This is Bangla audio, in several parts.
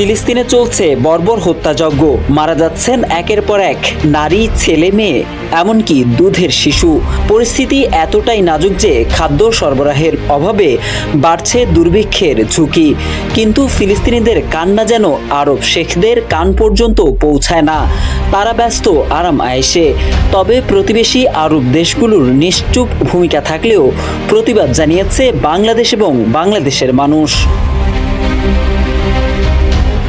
ফিলিস্তিনে চলছে বর্বর হত্যাযজ্ঞ। মারা যাচ্ছেন একের পর এক নারী, ছেলে, মেয়ে, এমনকি দুধের শিশু। পরিস্থিতি এতটাই নাজুক যে খাদ্য সরবরাহের অভাবে বাড়ছে দুর্ভিক্ষের ঝুঁকি। কিন্তু ফিলিস্তিনিদের কান্না যেন আরব শেখদের কান পর্যন্ত পৌঁছায় না। তারা ব্যস্ত আরাম আয়েসে তবে প্রতিবেশী আরব দেশগুলোর নিশ্চুপ ভূমিকা থাকলেও প্রতিবাদ জানিয়েছে বাংলাদেশ এবং বাংলাদেশের মানুষ।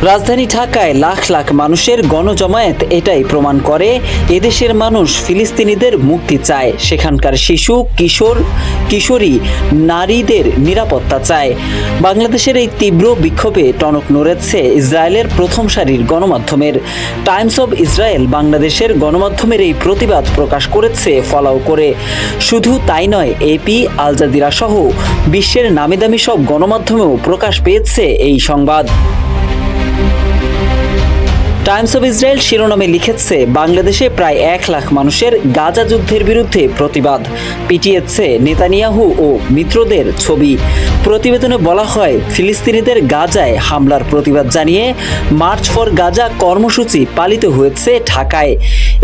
রাজধানী ঢাকায় লাখ লাখ মানুষের গণজমায়েত এটাই প্রমাণ করে, এদেশের মানুষ ফিলিস্তিনিদের মুক্তি চায়। সেখানকার শিশু, কিশোর, কিশোরী, নারীদের নিরাপত্তা চায়। বাংলাদেশের এই তীব্র বিক্ষোভে টনক নড়েছে ইসরায়েলের প্রথম সারির গণমাধ্যমের। টাইমস অব ইসরায়েল বাংলাদেশের গণমাধ্যমের এই প্রতিবাদ প্রকাশ করেছে ফলাও করে। শুধু তাই নয় এপি আল জাজিরা সহ বিশ্বের নামিদামি সব গণমাধ্যমেও প্রকাশ পেয়েছে এই সংবাদ। টাইমস অব ইসরায়েল শিরোনামে লিখেছে, বাংলাদেশে প্রায় এক লাখ মানুষের গাজা যুদ্ধের বিরুদ্ধে প্রতিবাদ। পিটিয়েছে নেতানিয়াহু ও মিত্রদের ছবি। প্রতিবেদনে বলা হয়, ফিলিস্তিনিদের গাজায় হামলার প্রতিবাদ জানিয়ে মার্চ ফর গাজা কর্মসূচি পালিত হয়েছে ঢাকায়।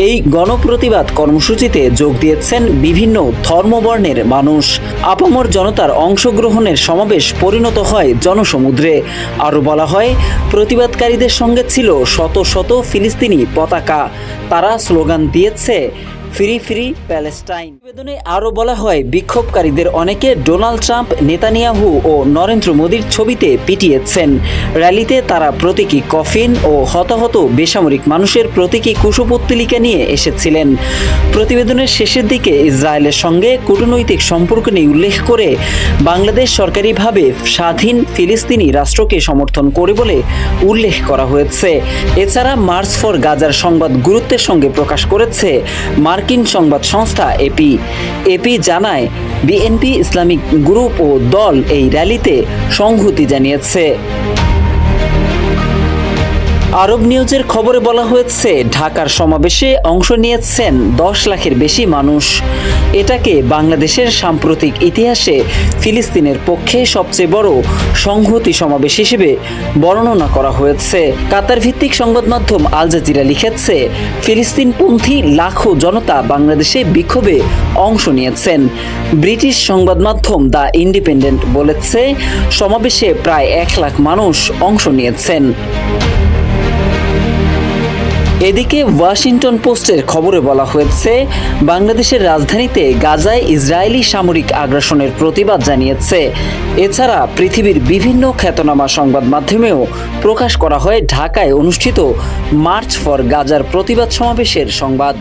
এই গণপ্রতিবাদ কর্মসূচিতে যোগ দিয়েছেন বিভিন্ন ধর্মবর্ণের মানুষ। আপামর জনতার অংশগ্রহণের সমাবেশ পরিণত হয় জনসমুদ্রে। আরও বলা হয়, প্রতিবাদকারীদের সঙ্গে ছিল শত শত ফিলিস্তিনি পতাকা। তারা স্লোগান দিয়েছে ফ্রি ফ্রি প্যালেস্টাইন। প্রতিবেদনে আরও বলা হয়, বিক্ষোভকারীদের অনেকে ডোনাল্ড ট্রাম্প, নেতানিয়াহু ও নরেন্দ্র মোদীর ছবিতে পিটিয়েছেন। র্যালিতে তারা প্রতীকী কফিন ও হতাহত বেসামরিক মানুষের প্রতীকী কুশপুত্তলিকা নিয়ে এসেছিলেন। প্রতিবেদনের শেষের দিকে ইসরায়েলের সঙ্গে কূটনৈতিক সম্পর্ক নিয়ে উল্লেখ করে, বাংলাদেশ সরকারিভাবে স্বাধীন ফিলিস্তিনি রাষ্ট্রকে সমর্থন করে বলে উল্লেখ করা হয়েছে। এছাড়া মার্চ ফর গাজার সংবাদ গুরুত্বের সঙ্গে প্রকাশ করেছে মার্কিন সংবাদ সংস্থা এপি। এপি জানায়, বিএনপি ইসলামিক গ্রুপ ও দল এই র্যালিতে সংহতি জানিয়েছে। আরব নিউজের খবরে বলা হয়েছে, ঢাকার সমাবেশে অংশ নিয়েছেন দশ লাখের বেশি মানুষ। এটাকে বাংলাদেশের সাম্প্রতিক ইতিহাসে ফিলিস্তিনের পক্ষে সবচেয়ে বড় সংহতি সমাবেশ হিসেবে বর্ণনা করা হয়েছে। কাতার ভিত্তিক সংবাদ মাধ্যম আল জাজিরা লিখেছে, ফিলিস্তিনপন্থী লাখো জনতা বাংলাদেশে বিক্ষোভে অংশ নিয়েছেন। ব্রিটিশ সংবাদ মাধ্যম দ্য ইন্ডিপেন্ডেন্ট বলেছে, সমাবেশে প্রায় এক লাখ মানুষ অংশ নিয়েছেন। এদিকে ওয়াশিংটন পোস্টের খবরে বলা হয়েছে, বাংলাদেশের রাজধানীতে গাজায় ইসরায়েলি সামরিক আগ্রাসনের প্রতিবাদ জানিয়েছে। এছাড়া পৃথিবীর বিভিন্ন খ্যাতনামা সংবাদ মাধ্যমেও প্রকাশ করা হয়, ঢাকায় অনুষ্ঠিত মার্চ ফর গাজার প্রতিবাদ সমাবেশের সংবাদ।